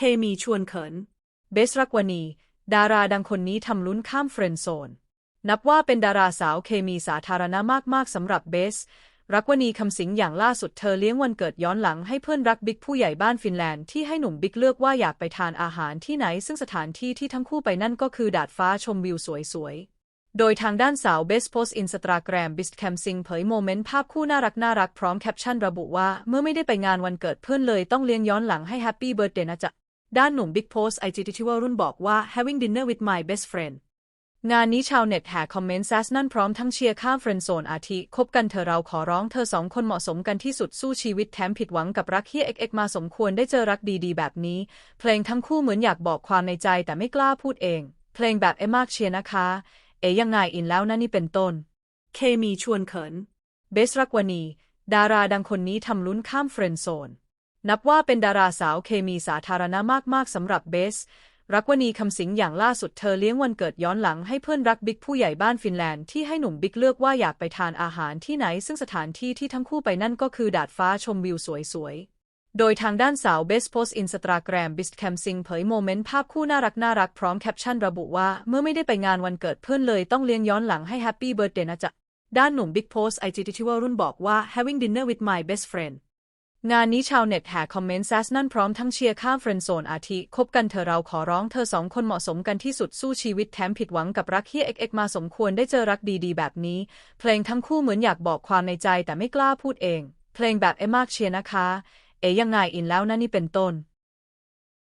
เคมีชวนเขิน เบสรักวณีดาราดังคนนี้ทำลุ้นข้ามเฟรนด์โซน นับว่าเป็นดาราสาวเคมีสาธารณะมาก ๆสำหรับเบส รักวณีคำสิงอย่างล่าสุดเธอเลี้ยงวันเกิดย้อนหลังให้เพื่อนรักบิ๊กผู้ใหญ่บ้านฟินแลนด์ที่ให้หนุ่มบิ๊กเลือกว่าอยากไปทานอาหารที่ไหน ซึ่งสถานที่ที่ทั้งคู่ไปนั่นก็คือดาดฟ้าชมวิวสวยๆโดยทางด้านสาวเบสโพสอินสตาแกรมบิสแคมซิงเผยโมเมนต์ภาพคู่น่ารักน่ารักพร้อมแคปชั่นระบุว่า เมื่อไม่ได้ไปงานวันเกิดเพื่อนเลยต้องเลี้ยงย้อนหลังให้แฮปปี้เบิร์ดเดย์นะจ๊ะ ด้านหนุ่มบิ๊กโพสไอจีที่ว่ารุ่นบอกว่า having dinner with my best friend งานนี้ชาวเน็ตแห่คอมเมนต์แซสนั่นพร้อมทั้งเชียร์ข้ามเฟรนด์โซนอาทิคบกันเธอเราขอร้องเธอสองคนเหมาะสมกันที่สุดสู้ชีวิตแถมผิดหวังกับรักเฮียเอ็กเอ็กมาสมควรได้เจอรักดีๆ แบบนี้ เพลงทั้งคู่เหมือนอยากบอกความในใจแต่ไม่กล้าพูดเอง เพลงแบบเอมากเชียร์นะคะ เอยังไงอินแล้วนะนี่เป็นต้น เคมีชวนเขิน เบสรักวณีดาราดังคนนี้ทำลุ้นข้ามเฟรนด์โซน นับว่าเป็นดาราสาวเคมีสาธารณะมาก ๆสำหรับเบส รักวณีคำสิงอย่างล่าสุดเธอเลี้ยงวันเกิดย้อนหลังให้เพื่อนรักบิ๊กผู้ใหญ่บ้านฟินแลนด์ที่ให้หนุ่มบิ๊กเลือกว่าอยากไปทานอาหารที่ไหน ซึ่งสถานที่ที่ทั้งคู่ไปนั่นก็คือดาดฟ้าชมวิวสวยๆโดยทางด้านสาวเบสโพสอินสตาแกรมบิสแคมซิงเผยโมเมนต์ภาพคู่น่ารักน่ารักพร้อมแคปชั่นระบุว่าเมื่อไม่ได้ไปงานวันเกิดเพื่อนเลยต้องเลี้ยงย้อนหลังให้แฮปปี้เบิร์ดเดย์นะจ๊ะ ด้านหนุ่มบิ๊กโพสไอจีที่ว่ารุ่นบอกว่า having dinner with my best friend งานนี้ชาวเน็ตแห่คอมเมนต์แซสนั่นพร้อมทั้งเชียร์ข้ามเฟรนโซนอาทิคบกันเธอเราขอร้องเธอสองคนเหมาะสมกันที่สุดสู้ชีวิตแถมผิดหวังกับรักเฮียเอ็กเอ็กมาสมควรได้เจอรักดีๆ แบบนี้ เพลงทั้งคู่เหมือนอยากบอกความในใจแต่ไม่กล้าพูดเอง เพลงแบบเอมากเชียร์นะคะ เอยังไงอินแล้วนะนี่เป็นต้น